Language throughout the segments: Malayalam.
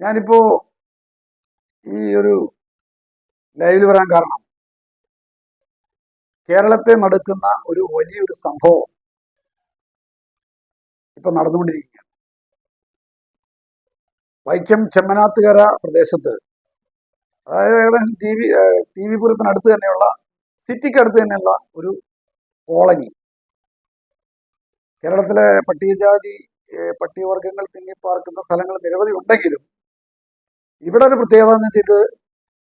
ഞാനിപ്പോ ഈ ഒരു ലൈവിൽ വരാൻ കാരണം കേരളത്തെ നടക്കുന്ന ഒരു വലിയൊരു സംഭവം ഇപ്പൊ നടന്നുകൊണ്ടിരിക്കുകയാണ്. വൈക്കം ചെമ്മനാത്തുകര പ്രദേശത്ത് അതായത് ഏകദേശം ടി വി ടി വി പുരത്തിനടുത്ത് തന്നെയുള്ള സിറ്റിക്കടുത്ത് തന്നെയുള്ള ഒരു കോളനി. കേരളത്തിലെ പട്ടികജാതി പട്ടികവർഗങ്ങൾ തിങ്ങിപ്പാർക്കുന്ന സ്ഥലങ്ങൾ നിരവധി ഉണ്ടെങ്കിലും ഇവിടെ ഒരു പ്രത്യേകത എന്ന് വെച്ചിട്ട്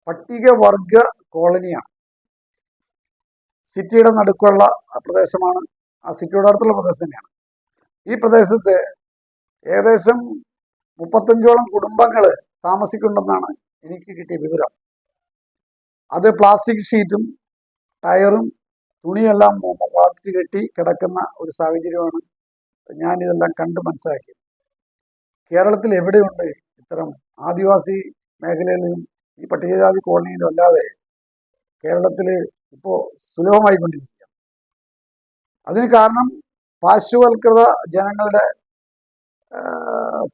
പട്ടികവർഗ കോളനിയാണ് സിറ്റിയുടെ നടുക്കുള്ള പ്രദേശമാണ്. ആ സിറ്റിയുടെ അടുത്തുള്ള പ്രദേശം തന്നെയാണ്. ഈ പ്രദേശത്ത് ഏകദേശം മുപ്പത്തഞ്ചോളം കുടുംബങ്ങൾ താമസിക്കുന്നുണ്ടെന്നാണ് എനിക്ക് കിട്ടിയ വിവരം. അത് പ്ലാസ്റ്റിക് ഷീറ്റും ടയറും തുണിയെല്ലാം വളർത്തി കെട്ടി കിടക്കുന്ന ഒരു സാഹചര്യമാണ് ഞാനിതെല്ലാം കണ്ട് മനസ്സിലാക്കിയത്. കേരളത്തിൽ എവിടെയുണ്ട് ഇത്തരം ആദിവാസി മേഖലയിലും ഈ പട്ടികജാതി കോളനിയിലും അല്ലാതെ കേരളത്തിൽ ഇപ്പോൾ സുലഭമായിക്കൊണ്ടിരിക്കുക അതിന് കാരണം പാർശ്വവൽകൃത ജനങ്ങളുടെ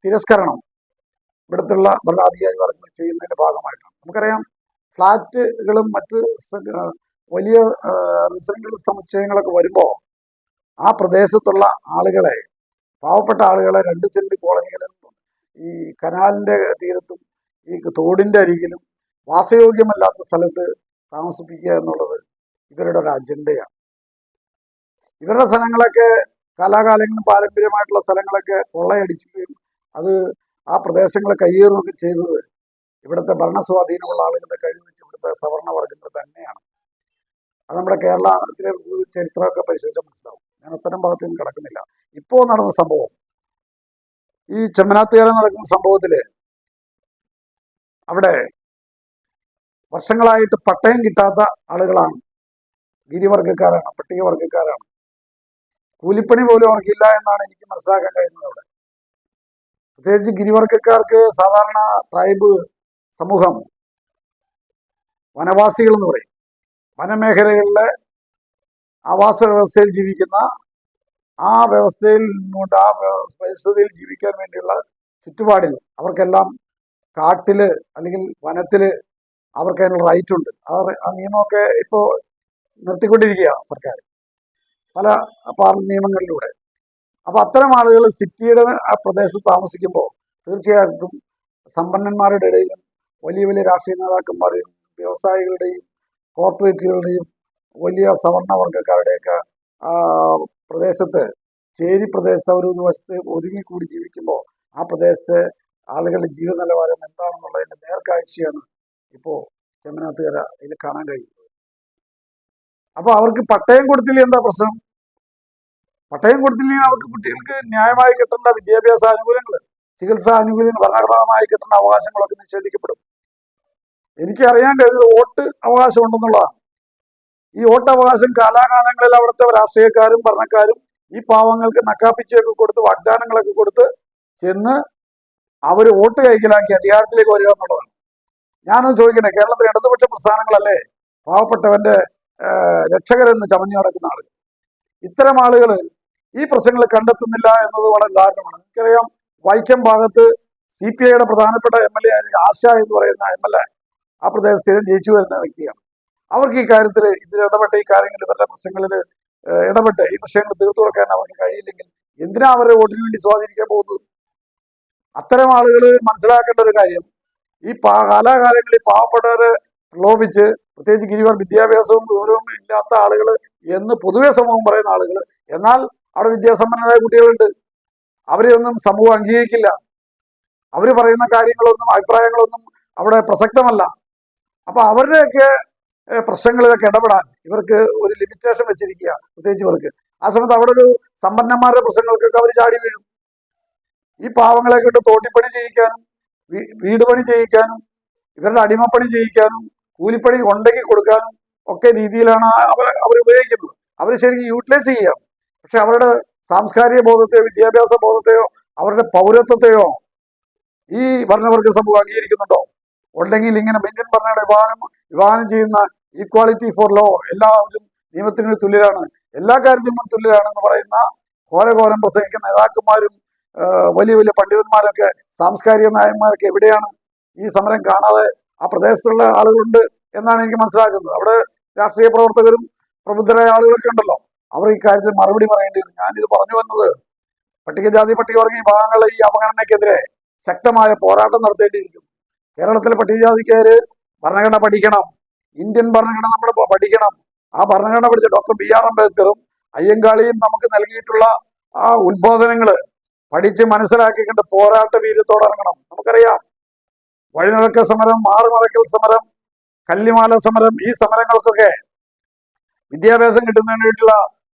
തിരസ്കരണം ഇവിടുത്തുള്ള ഭരണാധികാരി വർഗങ്ങൾ ചെയ്യുന്നതിന്റെ ഭാഗമായിട്ടാണ്. നമുക്കറിയാം ഫ്ലാറ്റുകളും മറ്റ് വലിയ റെസിഡൻഷ്യൽ സമുച്ചയങ്ങളൊക്കെ വരുമ്പോൾ ആ പ്രദേശത്തുള്ള ആളുകളെ പാവപ്പെട്ട ആളുകളെ രണ്ട് സെന്റ് കോളനികളിൽ ഈ കനാലിന്റെ തീരത്തും ഈ തോടിന്റെ അരികിലും വാസയോഗ്യമല്ലാത്ത സ്ഥലത്ത് താമസിപ്പിക്കുക എന്നുള്ളത് ഇവരുടെ ഒരു അജണ്ടയാണ്. ഇവരുടെ സ്ഥലങ്ങളൊക്കെ കാലാകാലങ്ങളും പാരമ്പര്യമായിട്ടുള്ള സ്ഥലങ്ങളൊക്കെ കൊള്ളയടിക്കുകയും അത് ആ പ്രദേശങ്ങളെ കയ്യേറുകയൊക്കെ ചെയ്തത് ഇവിടുത്തെ ഭരണസ്വാധീനമുള്ള ആളുകളുടെ കഴിവ് വെച്ച് ഇവിടുത്തെ സവർണവർഗങ്ങൾ തന്നെയാണ്. അത് നമ്മുടെ കേരളത്തിലെ ചരിത്രമൊക്കെ പരിശോധിച്ചാൽ മനസ്സിലാവും. ഞാൻ അത്തരം ഭാഗത്തൊന്നും കിടക്കുന്നില്ല. ഇപ്പോൾ നടന്ന സംഭവം ഈ ചെമ്മനാത്തുകര നടക്കുന്ന സംഭവത്തിൽ അവിടെ വർഷങ്ങളായിട്ട് പട്ടയം കിട്ടാത്ത ആളുകളാണ്. ഗിരിവർഗക്കാരാണ് പട്ടികവർഗക്കാരാണ് കൂലിപ്പണി പോലും അവർക്കില്ല എന്നാണ് എനിക്ക് മനസ്സിലാക്കാൻ കഴിയുന്നത് അവിടെ. പ്രത്യേകിച്ച് ഗിരിവർഗക്കാർക്ക് സാധാരണ ട്രൈബ് സമൂഹം വനവാസികൾ എന്ന് പറയും. വനമേഖലകളിലെ ആവാസ വ്യവസ്ഥയിൽ ജീവിക്കുന്ന ആ വ്യവസ്ഥയിൽ നിന്നുകൊണ്ട് ആ പരിസ്ഥിതിയിൽ ജീവിക്കാൻ വേണ്ടിയുള്ള ചുറ്റുപാടിൽ അവർക്കെല്ലാം കാട്ടിൽ അല്ലെങ്കിൽ വനത്തിൽ അവർക്ക് അതിനുള്ള റൈറ്റ് ഉണ്ട്. ആ നിയമമൊക്കെ ഇപ്പോൾ നിർത്തിക്കൊണ്ടിരിക്കുകയാണ് സർക്കാർ പല നിയമങ്ങളിലൂടെ. അപ്പോൾ അത്തരം ആളുകൾ സിറ്റിയുടെ ആ പ്രദേശത്ത് താമസിക്കുമ്പോൾ തീർച്ചയായിട്ടും സമ്പന്നന്മാരുടെ ഇടയിലും വലിയ വലിയ രാഷ്ട്രീയ നേതാക്കന്മാരുടെയും വ്യവസായികളുടെയും കോർപ്പറേറ്റുകളുടെയും വലിയ സവർണവർഗക്കാരുടെയൊക്കെ ആ പ്രദേശത്ത് ചേരി പ്രദേശം ഒരു വശത്ത് ഒതുങ്ങിക്കൂടി ജീവിക്കുമ്പോൾ ആ പ്രദേശത്തെ ആളുകളുടെ ജീവിത നിലവാരം എന്താണെന്നുള്ളതിന്റെ നേർക്കാഴ്ചയാണ് ഇപ്പോൾ ചെമ്മനാത്തുകര ഇതിൽ കാണാൻ കഴിയുന്നത്. അപ്പോൾ അവർക്ക് പട്ടയം കൊടുത്തില്ല എന്താ പ്രശ്നം? പട്ടയം കൊടുത്തില്ലെങ്കിൽ അവർക്ക് കുട്ടികൾക്ക് ന്യായമായി കിട്ടേണ്ട വിദ്യാഭ്യാസ ആനുകൂല്യങ്ങൾ ചികിത്സാ ആനുകൂല്യങ്ങൾ ഭരണഘടനാമായി കിട്ടേണ്ട അവകാശങ്ങളൊക്കെ നിഷേധിക്കപ്പെടും. എനിക്ക് അറിയാൻ കഴിയുന്നത് വോട്ട് അവകാശം ഉണ്ടെന്നുള്ളതാണ് ഈ വോട്ടവകാശം കാലാകാലങ്ങളിൽ അവിടുത്തെ രാഷ്ട്രീയക്കാരും ഭരണക്കാരും ഈ പാവങ്ങൾക്ക് നക്കാപ്പിച്ചൊക്കെ കൊടുത്ത് വാഗ്ദാനങ്ങളൊക്കെ കൊടുത്ത് ചെന്ന് അവർ വോട്ട് കൈക്കലാക്കി അധികാരത്തിലേക്ക് വരിക എന്നുള്ളതാണ്. ഞാനൊന്ന് ചോദിക്കട്ടെ കേരളത്തിലെ ഇടതുപക്ഷ പ്രസ്ഥാനങ്ങളല്ലേ പാവപ്പെട്ടവന്റെ രക്ഷകരെന്ന് ചമഞ്ഞു നടക്കുന്ന ആളുകൾ? ഇത്തരം ആളുകൾ ഈ പ്രശ്നങ്ങൾ കണ്ടെത്തുന്നില്ല എന്നത് വളരെ ദാരുണമാണ്. എനിക്കറിയാം വൈക്കം ഭാഗത്ത് സി പി ഐയുടെ പ്രധാനപ്പെട്ട എം എൽ എ ആശ എന്ന് പറയുന്ന എം എൽ എ ആ പ്രദേശത്ത് ജയിച്ചു വരുന്ന വ്യക്തിയാണ്. അവർക്ക് ഈ കാര്യത്തിൽ ഇതിൽ ഇടപെട്ട ഈ കാര്യങ്ങളിൽ ഇവരുടെ പ്രശ്നങ്ങളിൽ ഇടപെട്ട് ഈ പ്രശ്നങ്ങൾ തീർത്തു കൊടുക്കാൻ അവർക്ക് കഴിയില്ലെങ്കിൽ എന്തിനാ അവരുടെ വോട്ടിന് വേണ്ടി സ്വാധീനിക്കാൻ പോകുന്നത്? അത്തരം ആളുകൾ മനസ്സിലാക്കേണ്ട ഒരു കാര്യം ഈ പാ കാലാകാലങ്ങളിൽ പാവപ്പെട്ടവരെ പ്രലോഭിച്ച് പ്രത്യേകിച്ച് ഗിരിവർ വിദ്യാഭ്യാസവും ഗൗരവവും ഇല്ലാത്ത ആളുകൾ എന്ന് പൊതുവെ സമൂഹം പറയുന്ന ആളുകൾ എന്നാൽ അവിടെ വിദ്യാസമ്പന്നരായ കുട്ടികളുണ്ട്. അവരെ ഒന്നും സമൂഹം അംഗീകരിക്കില്ല. അവർ പറയുന്ന കാര്യങ്ങളൊന്നും അഭിപ്രായങ്ങളൊന്നും അവിടെ പ്രസക്തമല്ല. അപ്പൊ അവരുടെയൊക്കെ പ്രശ്നങ്ങളിലൊക്കെ ഇടപെടാൻ. ഇവർക്ക് ഒരു ലിമിറ്റേഷൻ വെച്ചിരിക്കുക പ്രത്യേകിച്ച് ഇവർക്ക്. ആ സമയത്ത് അവിടെ ഒരു സമ്പന്നന്മാരുടെ പ്രശ്നങ്ങൾക്കൊക്കെ അവർ ചാടി വീഴും. ഈ പാവങ്ങളെ കൊണ്ട് തോട്ടിപ്പണി ചെയ്യിക്കാനും വീട് പണി ചെയ്യിക്കാനും ഇവരുടെ അടിമപ്പണി ചെയ്യിക്കാനും കൂലിപ്പണി ഉണ്ടെങ്കിൽ കൊടുക്കാനും ഒക്കെ രീതിയിലാണ് അവർ അവർ ഉപയോഗിക്കുന്നത്. അവർ ശരിക്കും യൂട്ടിലൈസ് ചെയ്യാം പക്ഷെ അവരുടെ സാംസ്കാരിക ബോധത്തെയോ വിദ്യാഭ്യാസ ബോധത്തെയോ അവരുടെ പൗരത്വത്തെയോ ഈ ഭരണവർഗ സമൂഹം അംഗീകരിക്കുന്നുണ്ടോ? ഉണ്ടെങ്കിൽ ഇങ്ങനെ ബെഞ്ചൻ ഭരണയുടെ വിവാഹം വിവാഹം ചെയ്യുന്ന ഈക്വാളിറ്റി ഫോർ ലോ എല്ലാവരും നിയമത്തിന് തുല്യരാണ്. എല്ലാ കാര്യത്തിനും തുല്യരാണെന്ന് പറയുന്ന ഘോരഘോരം പ്രസംഗിക്കുന്ന നേതാക്കന്മാരും വലിയ വലിയ പണ്ഡിതന്മാരൊക്കെ സാംസ്കാരിക നായന്മാരൊക്കെ എവിടെയാണ് ഈ സമരം കാണാതെ ആ പ്രദേശത്തുള്ള ആളുകളുണ്ട് എന്നാണ് എനിക്ക് മനസ്സിലാക്കുന്നത്. അവിടെ രാഷ്ട്രീയ പ്രവർത്തകരും പ്രബുദ്ധരായ ആളുകളൊക്കെ ഉണ്ടല്ലോ. അവർ ഈ കാര്യത്തിൽ മറുപടി പറയേണ്ടി വരും. ഞാനിത് പറഞ്ഞു വന്നത് പട്ടികജാതി പട്ടികവർഗ വിഭാഗങ്ങളെ ഈ അവഗണനയ്ക്കെതിരെ ശക്തമായ പോരാട്ടം നടത്തേണ്ടിയിരിക്കുന്നു. കേരളത്തിലെ പട്ടികജാതിക്കാര് ഭരണഘടന പഠിക്കണം. ഇന്ത്യൻ ഭരണഘടന നമ്മൾ പഠിക്കണം. ആ ഭരണഘടന പഠിച്ച ഡോക്ടർ ബി ആർ അംബേദ്കറും അയ്യങ്കാളിയും നമുക്ക് നൽകിയിട്ടുള്ള ആ ഉദ്ബോധനങ്ങൾ പഠിച്ച് മനസ്സിലാക്കിക്കൊണ്ട് പോരാട്ട വീര്യത്തോടെ ഇറങ്ങണം. നമുക്കറിയാം വഴിനിറക്ക സമരം മാറുമറക്കൽ സമരം കല്ലിമാല സമരം ഈ സമരങ്ങൾക്കൊക്കെ വിദ്യാഭ്യാസം കിട്ടുന്നതിന് വേണ്ടിയുള്ള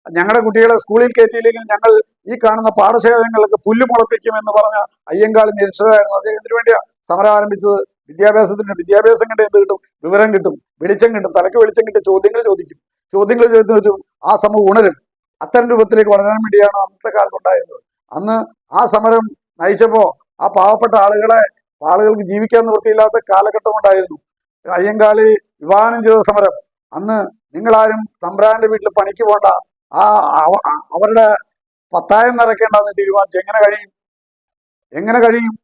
ഞങ്ങളുടെ കുട്ടികളെ സ്കൂളിൽ കയറ്റിയില്ലെങ്കിൽ ഞങ്ങൾ ഈ കാണുന്ന പാഠശേഖരങ്ങൾക്ക് പുല്ല് മുളപ്പിക്കും എന്ന് പറഞ്ഞ അയ്യങ്കാളി നിരക്ഷരായിരുന്നു അദ്ദേഹത്തിന് വേണ്ടിയാണ് സമരം ആരംഭിച്ചത്. വിദ്യാഭ്യാസത്തിന് വിദ്യാഭ്യാസം കണ്ട് എന്ത് കിട്ടും? വിവരം കിട്ടും. വെളിച്ചം കിട്ടും. തലക്ക് വെളിച്ചം കിട്ടും. ചോദ്യങ്ങൾ ചോദിക്കും. ചോദ്യങ്ങൾ ചോദിച്ചു ആ സമൂഹം ഉണരും. അത്തരം രൂപത്തിലേക്ക് വളരാൻ വേണ്ടിയാണ് അന്നത്തെ കാലത്ത് ഉണ്ടായിരുന്നത്. അന്ന് ആ സമരം നയിച്ചപ്പോ ആ പാവപ്പെട്ട ആളുകളെ ആളുകൾക്ക് ജീവിക്കാൻ നിവൃത്തിയില്ലാത്ത കാലഘട്ടം ഉണ്ടായിരുന്നു. അയ്യങ്കാളി വിവാഹനം ചെയ്ത സമരം. അന്ന് നിങ്ങളാരും തമ്പ്രാന്റെ വീട്ടിൽ പണിക്ക് പോണ്ട. ആ- അവരുടെ പത്തായം നിറയ്ക്കേണ്ടെന്ന് തീരുമാനിച്ചു. എങ്ങനെ കഴിയും? എങ്ങനെ കഴിയും?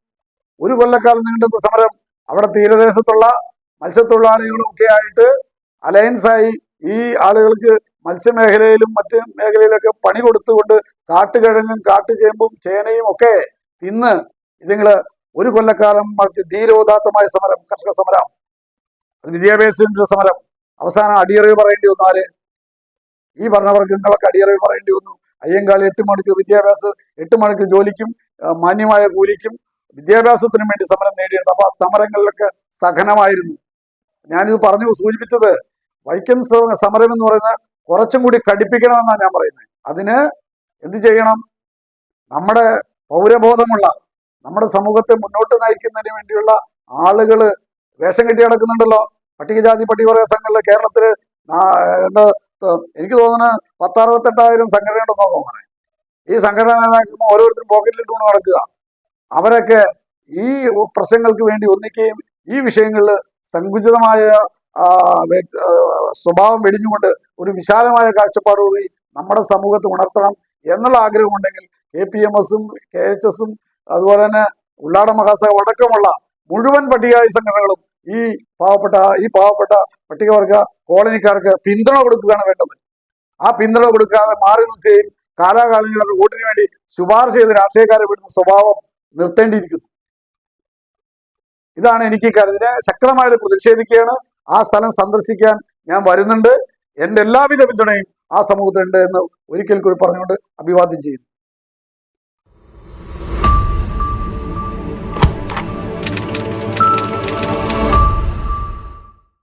ഒരു കൊല്ലക്കാലം നീണ്ടുന്ന സമരം അവിടെ തീരദേശത്തുള്ള മത്സ്യത്തൊഴിലാളികളും ഒക്കെ ആയിട്ട് അലയൻസായി ഈ ആളുകൾക്ക് മത്സ്യമേഖലയിലും മറ്റ് മേഖലയിലൊക്കെ പണി കൊടുത്തുകൊണ്ട് കാട്ടുകിഴങ്ങും കാട്ടുചേമ്പും ചേനയും ഒക്കെ ഇന്ന് ഇതുങ്ങൾ ഒരു കൊല്ലക്കാലം ധീരോദാത്തമായ സമരം കർഷക സമരം വിദ്യാഭ്യാസത്തിന്റെ സമരം അവസാനം അടിയറവ് പറയേണ്ടി വന്നു ആര് ഈ ഭരണവർഗങ്ങളൊക്കെ അടിയറവ് പറയേണ്ടി വന്നു. അയ്യങ്കാളി എട്ട് മണിക്ക് വിദ്യാഭ്യാസം എട്ട് മണിക്ക് ജോലിക്കും മാന്യമായ കൂലിക്കും വിദ്യാഭ്യാസത്തിനും വേണ്ടി സമരം നേടിയെടുത്തു അപ്പോൾ ആ സമരങ്ങളിലൊക്കെ സഹനമായിരുന്നു ഞാനിത് പറഞ്ഞു സൂചിപ്പിച്ചത് വൈക്കം സമരം എന്ന് പറയുന്നത് കുറച്ചും കൂടി കടുപ്പിക്കണമെന്നാണ് ഞാൻ പറയുന്നത്. അതിന് എന്ത് ചെയ്യണം? നമ്മുടെ പൗരബോധമുള്ള നമ്മുടെ സമൂഹത്തെ മുന്നോട്ട് നയിക്കുന്നതിന് വേണ്ടിയുള്ള ആളുകൾ വേഷം കെട്ടി നടക്കുന്നുണ്ടല്ലോ. പട്ടികജാതി പട്ടികവർഗ സംഘങ്ങളിൽ കേരളത്തിൽ എനിക്ക് തോന്നുന്നത് പത്താറുപത്തെട്ടായിരം സംഘടനയുണ്ടെന്നോ തോന്നണേ ഈ സംഘടന നേതാക്കൾ ഓരോരുത്തരും പോക്കറ്റിലിട്ടുകൊണ്ട് നടക്കുക. അവരൊക്കെ ഈ പ്രശ്നങ്ങൾക്ക് വേണ്ടി ഒന്നിക്കുകയും ഈ വിഷയങ്ങളിൽ സങ്കുചിതമായ സ്വഭാവം വെടിഞ്ഞുകൊണ്ട് ഒരു വിശാലമായ കാഴ്ചപ്പാടുകൂടി നമ്മുടെ സമൂഹത്തെ ഉണർത്തണം എന്നുള്ള ആഗ്രഹമുണ്ടെങ്കിൽ കെ പി എം എസും കെ എച്ച് എസും അതുപോലെ തന്നെ ഉള്ളാട മഹാസഭ അടക്കമുള്ള മുഴുവൻ പട്ടികജാതി സംഘടനകളും ഈ പാവപ്പെട്ട ഈ പാവപ്പെട്ട പട്ടികവർഗ കോളനിക്കാർക്ക് പിന്തുണ കൊടുക്കുകയാണ് വേണ്ടത്. ആ പിന്തുണ കൊടുക്കാതെ മാറി നിൽക്കുകയും കാലാകാലങ്ങളിൽ വോട്ടിന് വേണ്ടി ശുപാർശ ചെയ്ത് രാഷ്ട്രീയക്കാരെ വിടുന്ന സ്വഭാവം നിർത്തേണ്ടിയിരിക്കുന്നു. ഇതാണ് എനിക്ക് ഇക്കാര്യത്തിനെ ശക്തമായിട്ട് പ്രതിഷേധിക്കുകയാണ്. ആ സ്ഥലം സന്ദർശിക്കാൻ ഞാൻ വരുന്നുണ്ട്. എന്റെ എല്ലാവിധ പിന്തുണയും ആ സമൂഹത്തിനുണ്ട് എന്ന് ഒരിക്കൽ കൂടി പറഞ്ഞുകൊണ്ട് അഭിവാദ്യം ചെയ്യുന്നു.